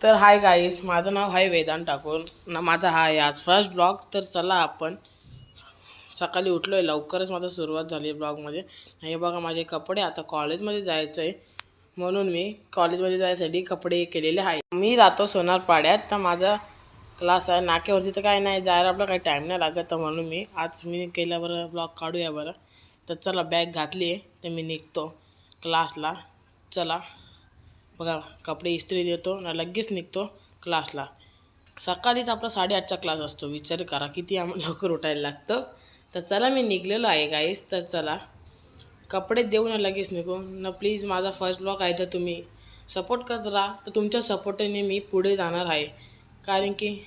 तर hi guys माझं नाव आहे वेदांत ठाकूर. ना माझा हा आहे आज फर्स्ट ब्लॉग तर चला आपण सकाळी उठलो आहे लवकरच माझा सुरुवात झाली आहे ब्लॉगमध्ये हे बघा माझे कपडे आता कॉलेजमध्ये जायचं आहे म्हणून मी कॉलेजमध्ये जायसाठी कपडे केलेले आहे मी राहतो सोनारपाड्यात तर माझा क्लास आहे. नाक्यावरती तर काय नाही जायला आपला काही टाईम नाही लागत. तर म्हणून मी आज मी केल्या बरं ब्लॉग काढूया बरं. तर चला बॅग घातली आहे तर मी निघतो क्लासला चला. बघा कपडे इस्त्री देतो ना लगेच निघतो क्लासला सकाळीच आपला साडेआठचा क्लास असतो. विचार करा किती आम्हाला लवकर उठायला लागतं. तर चला मी निघलेलो आहे गाईस तर चला. कपडे देऊ ना लगेच निघू. ना प्लीज माझा फर्स्ट ब्लॉग आहे तर तुम्ही सपोर्ट करत राहा. तर तुमच्या सपोर्टने मी पुढे जाणार आहे. कारण की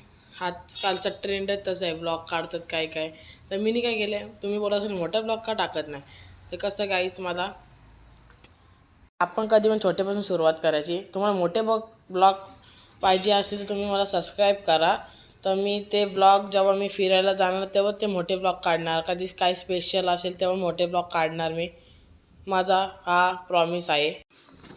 आजकालचा ट्रेंड तसं आहे ब्लॉग काढतात काय काय. तर मी काय केलं तुम्ही बोला असेल मोठा ब्लॉग का टाकत नाही? तर कसं गाईच मला आपण कधी पण छोटेपासून सुरुवात करायची. तुम्हाला मोठे बघ ब्लॉग पाहिजे असेल तर तुम्ही मला सबस्क्राईब करा. तर मी ते ब्लॉग जेव्हा मी फिरायला जाणार तेव्हा ते मोठे ब्लॉग काढणार. कधी काय स्पेशल असेल तेव्हा मोठे ब्लॉग काढणार मी. माझा हा प्रॉमिस आहे.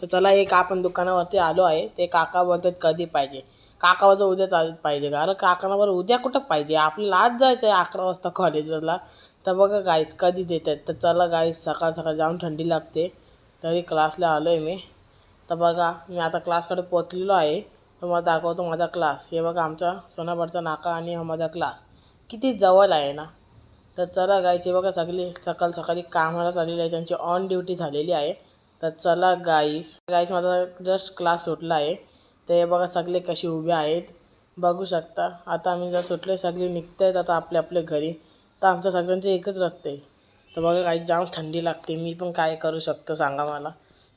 तर चला एक आपण दुकानावरती आलो आहे. ते काका बोलतात कधी पाहिजे? काका बोलतो उद्या चालत पाहिजे. का अरे काकांना बरं उद्या कुठं पाहिजे? आपल्याला आज जायचं आहे अकरा वाजता कॉलेजवरला तर बघा गाईज कधी देत आहेत तर चला गाईज सकाळ सकाळ जाऊन थंडी लागते. तरी क्लासला आलो आहे मी. तर बघा मी आता क्लासकडे पोचलेलो आहे. तुम्हाला दाखवतो माझा क्लास. हे बघा आमचा सोनापडचा नाका आणि हा माझा क्लास. किती जवळ आहे ना? तर चला गाईस हे बघा सगळी सकाळ सकाळी कामाला चाललेली आहे. त्यांची ऑन ड्युटी झालेली आहे. तर चला गाईस गाईस माझा जस्ट क्लास सुटला आहे. तर हे बघा सगळे कसे उभे आहेत. बघू शकता. आता आम्ही जर सुटले सगळे निघत आहेत आता आपल्या आपल्या घरी. तर आमच्या सगळ्यांचे एकच रस्ते आहे. तर बघा काही जाम थंडी लागते. मी पण काय करू शकतो सांगा मला.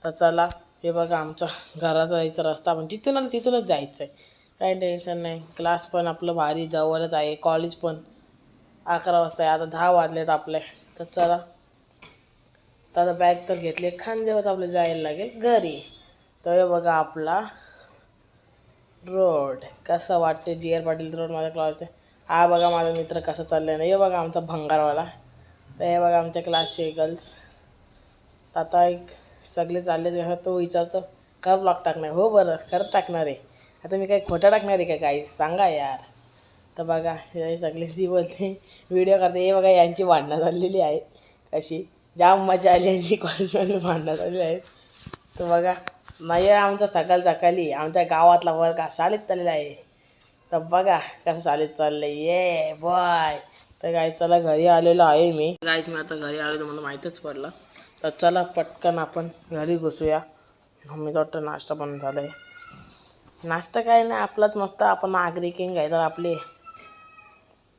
तर चला हे बघा आमचा घराचा जायचा रस्ता पण तिथून तिथूनच जायचं आहे काही टेन्शन नाही. क्लास पण आपलं भारी जवळच आहे. कॉलेज पण अकरा वाजता आहे. आता दहा वाजलेत आपले. तर चला. तर आता बॅग तर घेतली. खांद्यावर आपलं जायला लागेल. घरी. तर हे बघा आपला रोड कसं वाटते जी आर पाटील रोड माझ्या क्लासचे हा बघा माझा मित्र कसं चाललं नाही हे बघा आमचा भंगारवाला. तर हे बघा आमच्या क्लासचे गर्ल्स तर आता एक सगळे चालले तेव्हा तो विचारतो का ब्लॉग टाकणार? हो बरं खरंच टाकणार आहे. आता मी काय खोटं टाकणार आहे का काही? सांगा यार. तर बघा हे सगळे ती बोलते व्हिडिओ करते. हे बघा यांची भांडणं झालेली आहेत. कशी? जाम मजा आली यांची कॉलेजमध्ये भांडणं झालेली आहेत. तर बघा नाही आमचा सकाळ सकाळी आमच्या गावातला वर्ग शाळेत चाललेला आहे. तर बघा कसं शाळेत चाललं ये बाय तर गाय चला घरी आलेलो आहे मी. गाईच मी आता घरी आलो तर मला माहीतच पडलं. तर चला पटकन आपण घरी घुसूया. मम्मीचं वाटतं नाश्ता पण झालं आहे नाश्ता काय नाही आपलाच मस्त आपण आगरी किंग घ्यायचं आपले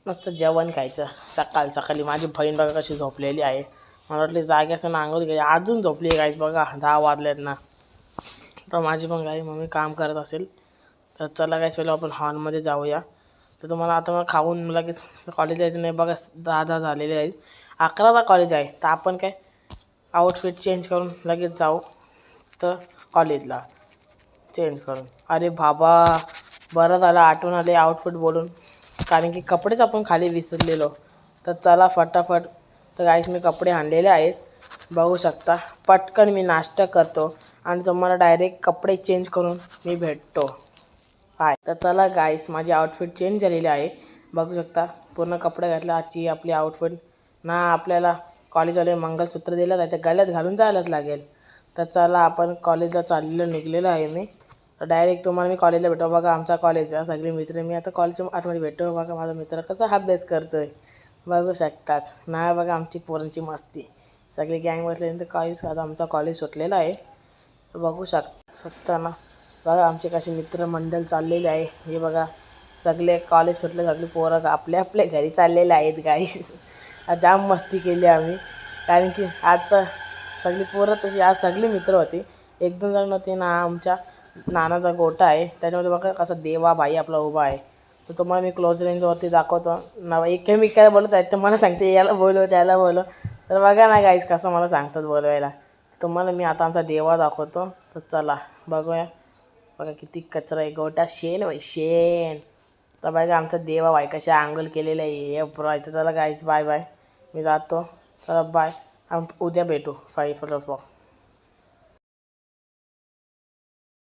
मस्त जेवण खायचं. सकाळ सकाळी माझी बहीण बघा कशी झोपलेली आहे. मला वाटली जाग्याचं नांगोल घ्यायची अजून झोपली आहे गाईच बघा दहा वाजल्यात ना. तर माझी पण गाई मम्मी काम करत असेल. तर चला गायच पहिलं आपण हॉलमध्ये जाऊया. तर तुम्हाला आता मला खाऊन लगेच कॉलेज जायचं नाही. बघा दहा दहा झालेले आहेत. अकराला कॉलेज आहे. तर आपण काय आउटफिट चेंज करून लगेच जाऊ तर कॉलेजला चेंज करून. अरे बाबा बरं झालं आठवण आले आउटफिट बोलून. कारण की कपडेच आपण खाली विसरलेलो. तर चला फटाफट. तर गाईस मी कपडे आणलेले आहेत. बघू शकता. पटकन मी नाश्ता करतो. आणि तुम्हाला डायरेक्ट कपडे चेंज करून मी भेटतो. हाय. तर चला गाईस माझी आउटफिट चेंज झालेली आहे. बघू शकता पूर्ण कपडे घातले आजची आपली आउटफिट ना आपल्याला कॉलेजवाले मंगलसूत्र दिलं आहे तर गळ्यात घालून जायलाच लागेल. तर चला आपण कॉलेजला चाललेलं निघलेलं आहे मी. डायरेक्ट तुम्हाला मी कॉलेजला भेटो. बघा आमचा कॉलेज आहे. सगळे मित्र मी आता कॉलेजच्या आतमध्ये भेटू. बघा माझा मित्र कसा अभ्यास करतो आहे बघू शकताच नाही बघा आमची पोरांची मस्ती. सगळी गँग बसल्यानंतर कॉलेज आता आमचा कॉलेज सुटलेला आहे. बघू शक शकता ना बघा आमचे कसे मित्रमंडळ चाललेले आहे. हे बघा सगळे कॉलेज सुटले सगळे पोरं आपल्या आपल्या घरी चाललेले आहेत गाईस जाम मस्ती केली आम्ही. कारण की आजचा सगळी पोरं तशी आज सगळे मित्र होते. एक दोन जण होते ना आमच्या नानाचा गोटा आहे. त्याच्यामध्ये बघा कसा देवा भाई आपला उभा आहे. तर तुम्हाला मी क्लोज रेंजवरती दाखवतो. ना एकमेकाला बोलत आहेत तर मला सांगते याला बोलव त्याला बोलव. तर बघा ना गाईस कसं मला सांगतात बोलवायला. तुम्हाला मी आता आमचा देवा दाखवतो. तर चला बघूया. बघा किती कचरा आहे. गोटा शेण बाई शेण. तर बघा आमचा देवा बाय कशा आंघोळ केलेलं आहे. हे चला गाईच बाय बाय मी जातो. चला बाय उद्या भेटू. Five for